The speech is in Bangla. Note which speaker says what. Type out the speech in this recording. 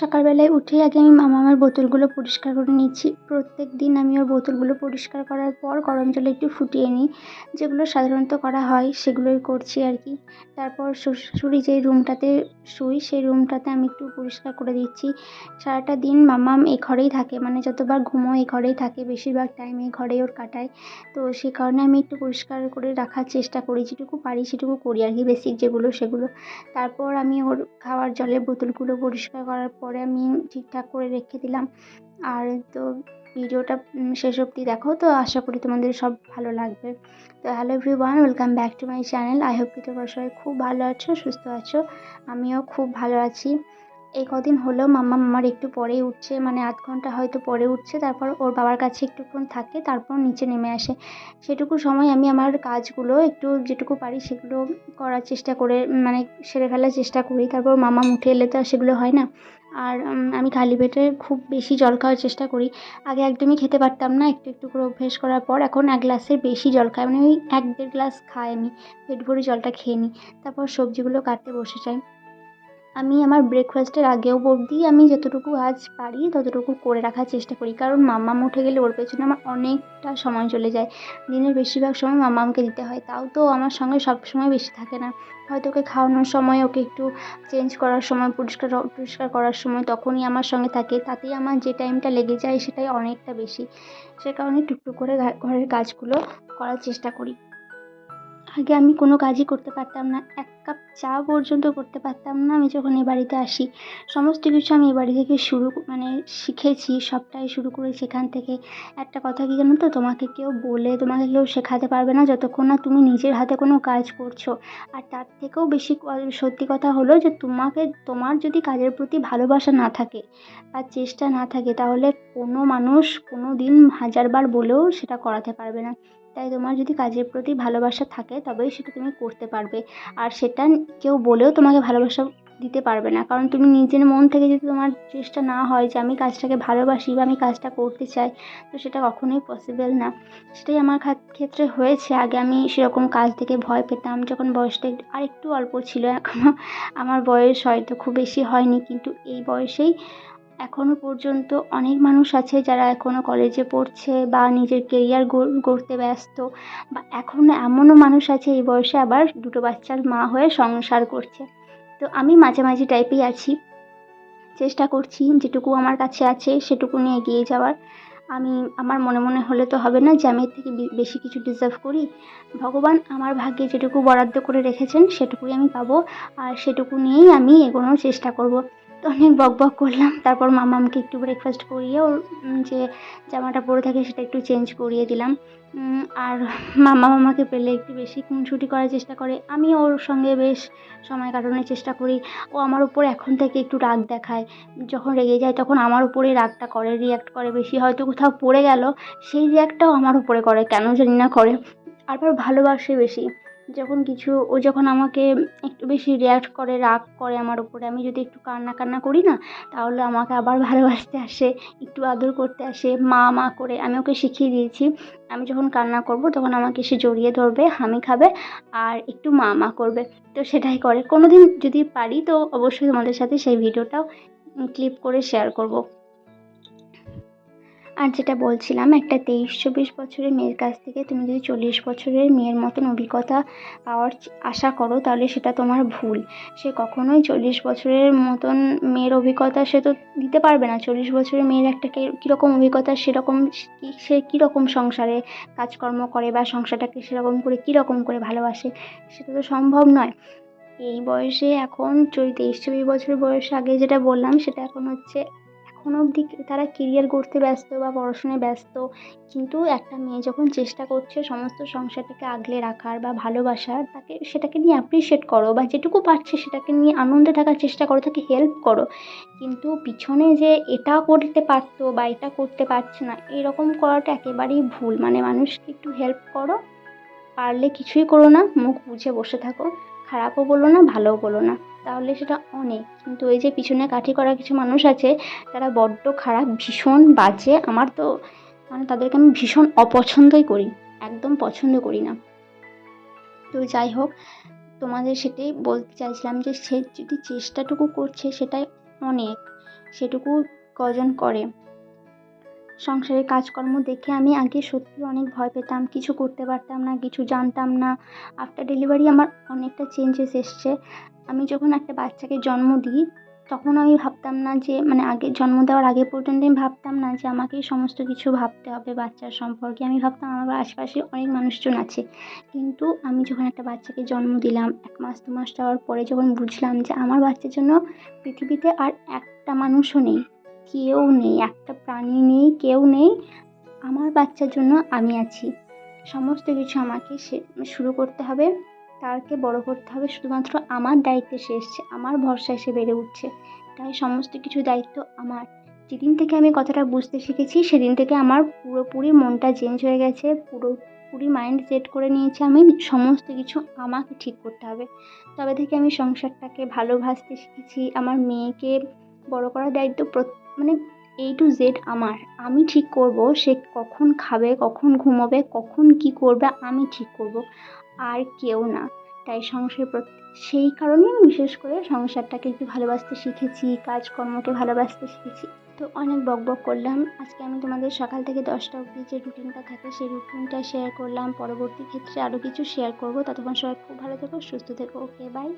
Speaker 1: সকালবেলায় উঠে আগে আমি মামামের বোতলগুলো পরিষ্কার করে নিচ্ছি প্রত্যেক দিন আমি ওর বোতলগুলো পরিষ্কার করার পর গরম জলে একটু ফুটিয়ে নিই। যেগুলো সাধারণত করা হয় সেগুলোই করছি আর কি। তারপর শ্বশুরি যেই রুমটাতে শুই, সেই রুমটাতে আমি একটু পরিষ্কার করে দিচ্ছি। সারাটা দিন মামাম এ ঘরেই থাকে মানে যতবার ঘুমো এ ঘরেই থাকে, বেশিরভাগ টাইম এই ঘরেই ওর কাটায়। তো সেই কারণে আমি একটু পরিষ্কার করে রাখার চেষ্টা করি, যেটুকু পারি সেটুকু করি আর কি বেসিক যেগুলো সেগুলো। তারপর আমি ওর খাওয়ার জলের বোতলগুলো পরিষ্কার করার পরে আমি ঠিকঠাক করে রেখে দিলাম। আর তো ভিডিওটা শেষ অবধি দেখো তো। আশা করি তোমাদের সব ভালো লাগবে। তো hello everyone welcome back to my channel I hope কি তোমরা সবাই খুব ভালো আছো, সুস্থ আছো। আমিও খুব ভালো আছি। এই কদিন হলো মাম্মা মামার একটু পরেই উঠছে মানে আধ ঘণ্টা হয়তো পরে উঠছে, তারপর ওর বাবার কাছে একটুক্ষণ থাকে, তারপর নিচে নেমে আসে। সেটুকু সময় আমি আমার কাজগুলো একটু যেটুকু পারি সেগুলো করার চেষ্টা করে মানে সেরে ফেলার চেষ্টা করি। তারপর মামা উঠে এলে তো আর সেগুলো হয় না। আর আমি খালি পেটে খুব বেশি জল খাওয়ার চেষ্টা করি। আগে একদমই খেতে পারতাম না, একটু একটু করে অভ্যেস করার পর এখন এক গ্লাসের বেশি জল খাই মানে ওই এক দেড় গ্লাস খাই আমি, পেট ভরে জলটা খেয়ে নিই। তারপর সবজিগুলো কাটতে বসে যাই। আমি আমার ব্রেকফাস্টের আগেও অবধি আমি যতটুকু আজ পারি ততটুকু করে রাখার চেষ্টা করি। কারণ মাম্মাম উঠে গেলে ওর পেছনে আমার অনেকটা সময় চলে যায়। দিনের বেশিরভাগ সময় মাম্মামকে দিতে হয়। তাও তো আমার সঙ্গে সব সময় বেশি থাকে না। হয়তো ওকে খাওয়ানোর সময়, ওকে একটু চেঞ্জ করার সময়, পরিষ্কার পরিষ্কার করার সময় তখনই আমার সঙ্গে থাকে। তাতেই আমার যে টাইমটা লেগে যায় সেটাই অনেকটা বেশি। সে কারণে টুকটুক করে ঘরের কাজগুলো করার চেষ্টা করি। আগে আমি কোনো কাজই করতে পারতাম না। এক কাপ চা পর্যন্ত করতে পারতাম না। আমি যখন এ বাড়িতে আসি, সমস্ত কিছু আমি এ বাড়ি থেকে শুরু মানে শিখেছি, সবটাই শুরু করেছি এখান থেকে। একটা কথা কী জানো তো? তোমাকে কেউ বলে, তোমাকে কেউ শেখাতে পারবে না যতক্ষণ না তুমি নিজের হাতে কোনো কাজ করছ। আর তার থেকেও বেশি সত্যি কথা হলো যে, তোমাকে, তোমার যদি কাজের প্রতি ভালোবাসা না থাকে বা চেষ্টা না থাকে, তাহলে কোনো মানুষ কোনো দিন হাজারবার বলেও সেটা করাতে পারবে না। তাই তোমার যদি কাজের প্রতি ভালোবাসা থাকে, তবেই সেটা তুমি করতে পারবে। আর সেটা কেউ বলেও তোমাকে ভালোবাসা দিতে পারবে না। কারণ তুমি নিজের মন থেকে যদি তোমার চেষ্টা না হয় যে, আমি কাজটাকে ভালোবাসি বা আমি কাজটা করতে চাই, তো সেটা কখনোই পসিবল না। সেটাই আমার ক্ষেত্রে হয়েছে। আগে আমি সেরকম কাজ থেকে ভয় পেতাম। যখন বয়সটা আর একটু অল্প ছিল এখনও আমার বয়স হয়তো খুব বেশি হয়নি। কিন্তু এই বয়সেই এখনও পর্যন্ত অনেক মানুষ আছে যারা এখনও কলেজে পড়ছে বা নিজের কেরিয়ার গড়তে ব্যস্ত বা এখনও এমনও মানুষ আছে এই বয়সে আবার দুটো বাচ্চার মা হয়ে সংসার করছে। তো আমি মাঝামাঝি টাইপেই আছি। চেষ্টা করছি যেটুকু আমার কাছে আছে সেটুকু নিয়ে এগিয়ে যাওয়ার। আমি, আমার মনে মনে হলে তো হবে না যে আমি এর থেকে বেশি কিছু ডিজার্ভ করি। ভগবান আমার ভাগ্যে যেটুকু বরাদ্দ করে রেখেছেন সেটুকুই আমি পাবো আর সেটুকু নিয়েই আমি এগোনোর চেষ্টা করব। অনেক বক বক করলাম। তারপর মামামকে একটু ব্রেকফাস্ট করিয়ে ওর যে জামাটা পরে থাকে সেটা একটু চেঞ্জ করিয়ে দিলাম। আর মামা মামাকে পেলে একটু বেশি খুনসুটি করার চেষ্টা করে। আমি ওর সঙ্গে বেশ সময় কাটানোর চেষ্টা করি। ও আমার উপর এখন থেকে একটু রাগ দেখায়। যখন রেগে যায় তখন আমার উপরে রাগটা করে রিয়াক্ট করে বেশি। হয়তো কোথাও পড়ে গেল, সেই রিয়াক্টটাও আমার উপরে করে। কেন জানি না করে। আবার ভালোবাসে বেশি। যখন কিছু, ও যখন আমাকে একটু বেশি রিয়াক্ট করে, রাগ করে আমার উপরে, আমি যদি একটু কান্না কান্না করি না, তাহলে আমাকে আবার ভালোবাসতে আসে, একটু আদর করতে আসে, মা মা করে। আমি ওকে শিখিয়ে দিয়েছি, আমি যখন কান্না করব, তখন আমাকে সে জড়িয়ে ধরবে, হামি খাবে আর একটু মা মা করবে। তো সেটাই করে। কোনো দিন যদি পারি, তো অবশ্যই তোমাদের সাথে সেই ভিডিওটাও ক্লিপ করে শেয়ার করব। আর যেটা বলছিলাম, একটা তেইশ চব্বিশ বছরের মেয়ের কাছ থেকে তুমি যদি চল্লিশ বছরের মেয়ের মতন অভিজ্ঞতা পাওয়ার আশা করো, তাহলে সেটা তোমার ভুল। সে কখনোই চল্লিশ বছরের মতন মেয়ের অভিজ্ঞতা সে তো দিতে পারবে না। চল্লিশ বছরের মেয়ের একটা কীরকম অভিজ্ঞতা, সেরকম সে কীরকম সংসারে কাজকর্ম করে বা সংসারটাকে সেরকম করে কীরকম করে ভালোবাসে, সেটা তো সম্ভব নয়। এই বয়সে এখন তেইশ চব্বিশ বছর বয়সে আগে যেটা বললাম, সেটা এখন হচ্ছে এখনও অবধি তারা কেরিয়ার গড়তে ব্যস্ত বা পড়াশোনায় ব্যস্ত। কিন্তু একটা মেয়ে যখন চেষ্টা করছে সমস্ত সংসারটাকে আগলে রাখার বা ভালোবাসার, তাকে, সেটাকে নিয়ে অ্যাপ্রিসিয়েট করো বা যেটুকু পারছে সেটাকে নিয়ে আনন্দে থাকার চেষ্টা করো, তাকে হেল্প করো। কিন্তু পিছনে যে এটা করতে পারতো বা এটা করতে পারছে না, এরকম করাটা একেবারেই ভুল। মানে মানুষকে একটু হেল্প করো, পারলে কিছুই করো না, মুখ বুঝে বসে থাকো। খারাপও বলো না, ভালোও বলো না। তাহলে সেটা অনেক। কিন্তু এই যে পিছনে কাঠি করা কিছু মানুষ আছে, তারা বড্ড খারাপ, ভীষণ বাজে। আমার তো মানে তাদেরকে আমি ভীষণ অপছন্দই করি, একদম পছন্দ করি না। তো যাই হোক, তোমাদের সেটাই বলতে চাইছিলাম যে সে যদি চেষ্টাটুকু করছে, সেটাই অনেক। সেটুকু কজন করে? সংসারের কাজকর্ম দেখে আমি আগে সত্যি অনেক ভয় পেতাম, কিছু করতে পারতাম না, কিছু জানতাম না। আফটার ডেলিভারি আমার অনেকটা চেঞ্জেস এসছে। আমি যখন একটা বাচ্চাকে জন্ম দিই, তখন আমি ভাবতাম না যে মানে আগে জন্ম দেওয়ার আগে পর্যন্ত আমি ভাবতাম না যে আমাকেই সমস্ত কিছু ভাবতে হবে বাচ্চার সম্পর্কে। আমি ভাবতাম আমার আশেপাশে অনেক মানুষজন আছে। কিন্তু আমি যখন একটা বাচ্চাকে জন্ম দিলাম, এক মাস, দু মাস যাওয়ার পরে যখন বুঝলাম যে, আমার বাচ্চার জন্য পৃথিবীতে আর একটা মানুষও নেই কেউ নেই, একটা প্রাণী নেই, কেউ নেই। আমার বাচ্চার জন্য আমি আছি। সমস্ত কিছু আমাকে সে, শুরু করতে হবে। তাকে বড় করতে হবে। শুধুমাত্র আমার দায়িত্বে সে এসছে। আমার ভরসা এসে বেড়ে উঠছে। তাই সমস্ত কিছু দায়িত্ব আমার। যেদিন থেকে আমি কথাটা বুঝতে শিখেছি, সেদিন থেকে আমার পুরোপুরি মনটা চেঞ্জ হয়ে গেছে। পুরোপুরি মাইন্ড সেট করে নিয়েছি আমি। সমস্ত কিছু আমাকে ঠিক করতে হবে। তবে থেকে আমি সংসারটাকে ভালোবাসতে শিখেছি। আমার মেয়েকে বড় করার দায়িত্ব প্রত- মানে এ টু জেড আমার। আমি ঠিক করব, সে কখন খাবে, কখন ঘুমোবে, কখন কি করবে, আমি ঠিক করব, আর কেউ না। তাই প্রতি, সেই কারণেই আমি বিশেষ করে সংসারটাকে একটু ভালোবাসতে শিখেছি কাজকর্মকে ভালোবাসতে শিখেছি। তো অনেক বক বক করলাম। আজকে আমি তোমাদের সকাল থেকে দশটা অবধি যে রুটিনটা থাকে, সেই রুটিনটা শেয়ার করলাম। পরবর্তী ক্ষেত্রে আরও কিছু শেয়ার করব। ততক্ষণ সবাই খুব ভালো থেকো, সুস্থ থেকো। Okay bye